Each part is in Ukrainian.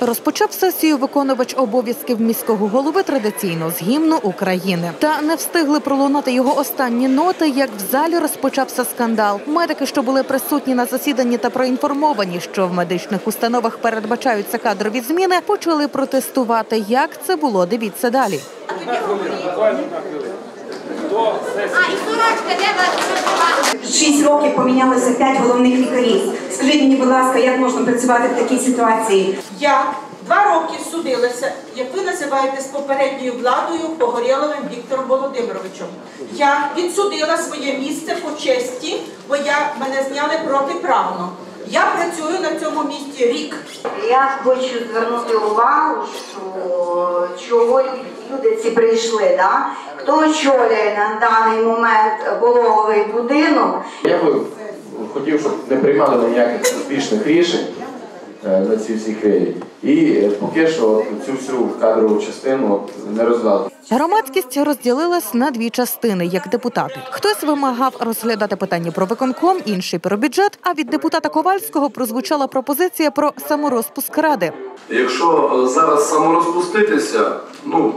Розпочав сесію виконувач обов'язків міського голови традиційно з гімну України. Та не встигли пролунати його останні ноти, як в залі розпочався скандал. Медики, що були присутні на засіданні та проінформовані, що в медичних установах передбачаються кадрові зміни, почали протестувати. Як це було? Дивіться далі. А, і сорочка, де ваша? Шість років помінялося п'ять головних лікарів. Скажіть мені, будь ласка, як можна працювати в такій ситуації? Я два роки судилася, як ви називаєте, з попередньою владою Погорєловим Віктором Володимировичем. Я відсудила своє місце по честі, бо я мене зняли протиправно. Я працюю на цьому місці рік. Я хочу звернути увагу, що чого люди ці прийшли, да? хто очолює на даний момент пологовий будинок, Я би хотів, щоб не приймали ніяких успішних рішень на ці всі хвилі. І е, поки що цю всю кадрову частину не розвивали. Громадськість розділилась на дві частини, як депутати. Хтось вимагав розглядати питання про виконком, інший про бюджет. А від депутата Ковальського прозвучала пропозиція про саморозпуск ради. Якщо е, зараз саморозпуститися, ну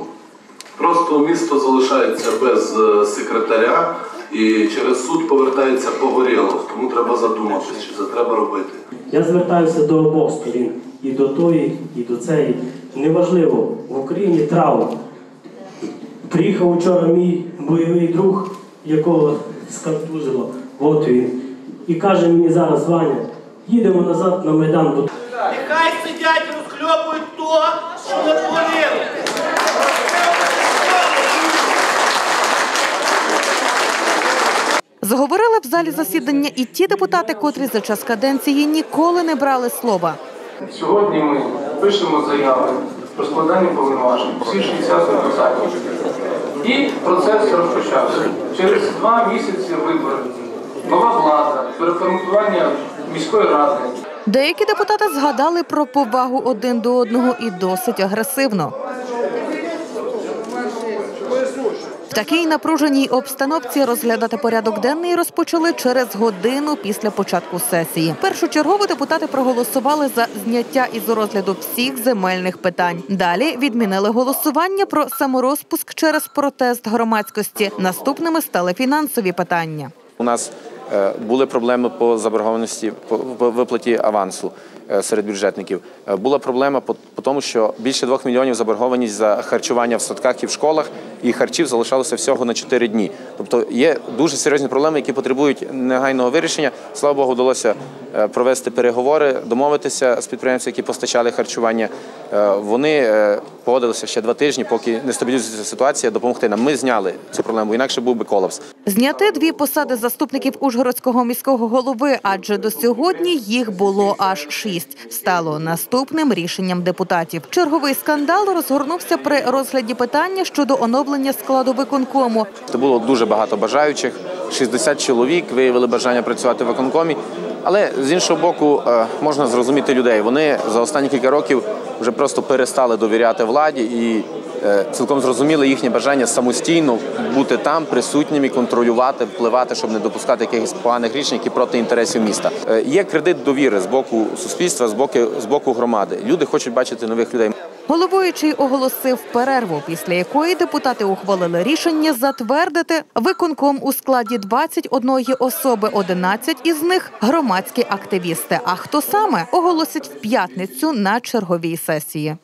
просто місто залишається без е, секретаря і через суд повертається погоріло. Тому треба задуматися, чи це треба робити. Я звертаюся до обох сторін, і до тої, і до цієї. Неважливо, в Україні травма. Приїхав вчора мій бойовий друг, якого сконтузило, от він. І каже мені зараз, Ваня, їдемо назад на Майдан, Нехай сидять розхльопують то, що не творили. Заговорили в залі засідання і ті депутати, котрі за час каденції ніколи не брали слова. Сьогодні ми пишемо заяви про складання повноважень, всі 60 депутатів. І процес розпочався. Через два місяці вибори, нова влада, переформатування міської ради. Деякі депутати згадали про повагу один до одного і досить агресивно. В такій напруженій обстановці розглядати порядок денний розпочали через годину після початку сесії. Першочергово депутати проголосували за зняття із розгляду всіх земельних питань. Далі відмінили голосування про саморозпуск через протест громадськості. Наступними стали фінансові питання. У нас е, були проблеми по заборгованості по, виплаті авансу е, серед бюджетників. Е, Була проблема по тому, що більше двох мільйонів заборгованість за харчування в садках і в школах, і харчів залишалося всього на 4 дні. Тобто є дуже серйозні проблеми, які потребують негайного вирішення. Слава Богу, вдалося е, провести переговори, домовитися з підприємцями, які постачали харчування. Е, Вони е, погодилися ще два тижні, поки не стабілізується ситуація, допомогти нам. Ми зняли цю проблему, інакше був би колапс. Зняти дві посади заступників Ужгородського міського голови, адже до сьогодні їх було аж шість. Стало наступним рішенням депутатів. Черговий скандал розгорнувся при розгляді питання щодо оновлення складу виконкому. Було дуже багато бажаючих. 60 чоловік виявили бажання працювати в виконкомі. Але з іншого боку, е, можна зрозуміти людей. Вони за останні кілька років вже просто перестали довіряти владі і е, цілком зрозуміли їхнє бажання самостійно бути там, присутніми, контролювати, впливати, щоб не допускати якихось поганих рішень, які проти інтересів міста. Е, Є кредит довіри з боку суспільства, з боку з боку громади. Люди хочуть бачити нових людей. Головуючий оголосив перерву, після якої депутати ухвалили рішення затвердити виконком у складі 21 особи, 11 із них громадські активісти. А хто саме оголосять в п'ятницю на черговій сесії?